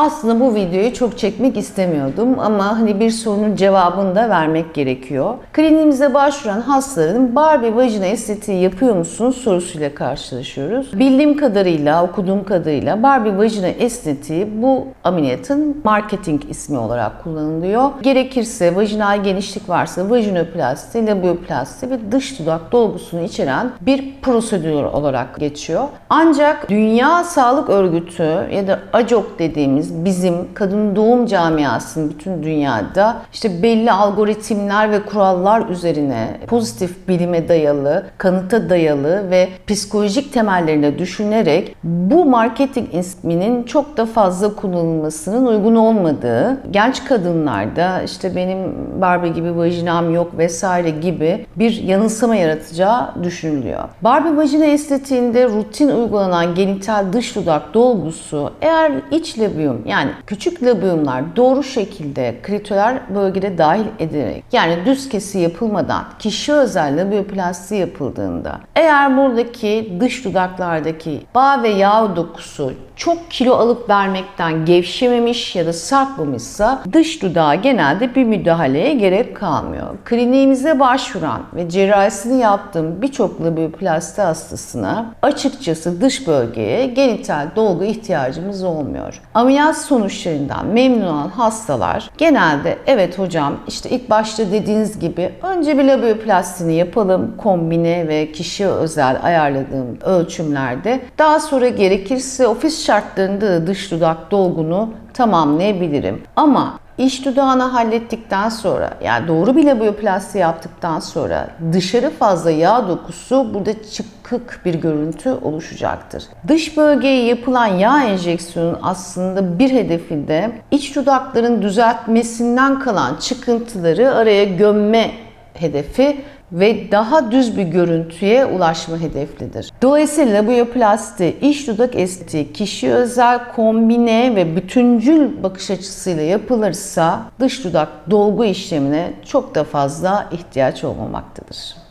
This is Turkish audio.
Aslında bu videoyu çok çekmek istemiyordum ama hani bir sorunun cevabını da vermek gerekiyor. Kliniğimize başvuran hastaların Barbie vajina estetiği yapıyor musunuz sorusuyla karşılaşıyoruz. Bildiğim kadarıyla, okuduğum kadarıyla Barbie vajina estetiği bu ameliyatın marketing ismi olarak kullanılıyor. Gerekirse vajinal genişlik varsa vajinoplasti, labioplasti ve dış dudak dolgusunu içeren bir prosedür olarak geçiyor. Ancak Dünya Sağlık Örgütü ya da ACOG dediğimiz bizim kadın doğum camiasının bütün dünyada işte belli algoritmler ve kurallar üzerine pozitif bilime dayalı, kanıta dayalı ve psikolojik temellerine düşünerek bu marketing isminin çok da fazla kullanılmasının uygun olmadığı, genç kadınlarda işte benim Barbie gibi vajinam yok vesaire gibi bir yanılsama yaratacağı düşünülüyor. Barbie vajina estetiğinde rutin uygulanan genital dış dudak dolgusu eğer iç labiyum yani küçük labiyumlar doğru şekilde klitoral bölgede dahil edilerek yani düz kesi yapılmadan kişi özel labioplasti yapıldığında eğer buradaki dış dudaklardaki bağ ve yağ dokusu çok kilo alıp vermekten gevşememiş ya da sarkmamışsa dış dudağa genelde bir müdahaleye gerek kalmıyor. Kliniğimize başvuran ve cerrahisini yaptığım birçok labioplasti hastasına açıkçası dış bölgeye genital dolgu ihtiyacımız olmuyor. Ameliyat sonuçlarından memnun olan hastalar genelde evet hocam işte ilk başta dediğiniz gibi önce bir labioplastini yapalım kombine ve kişi özel ayarladığım ölçümlerde daha sonra gerekirse ofis şartlarında da dış dudak dolgunu tamamlayabilirim. Ama iç dudağını hallettikten sonra yani doğru bir labioplasti yaptıktan sonra dışarı fazla yağ dokusu burada çıkık bir görüntü oluşacaktır. Dış bölgeye yapılan yağ enjeksiyonun aslında bir hedefi de iç dudakların düzeltmesinden kalan çıkıntıları araya gömme hedefi ve daha düz bir görüntüye ulaşma hedeflidir. Dolayısıyla labioplasti, iç dudak estetiği, kişi özel kombine ve bütüncül bakış açısıyla yapılırsa dış dudak dolgu işlemine çok da fazla ihtiyaç olmamaktadır.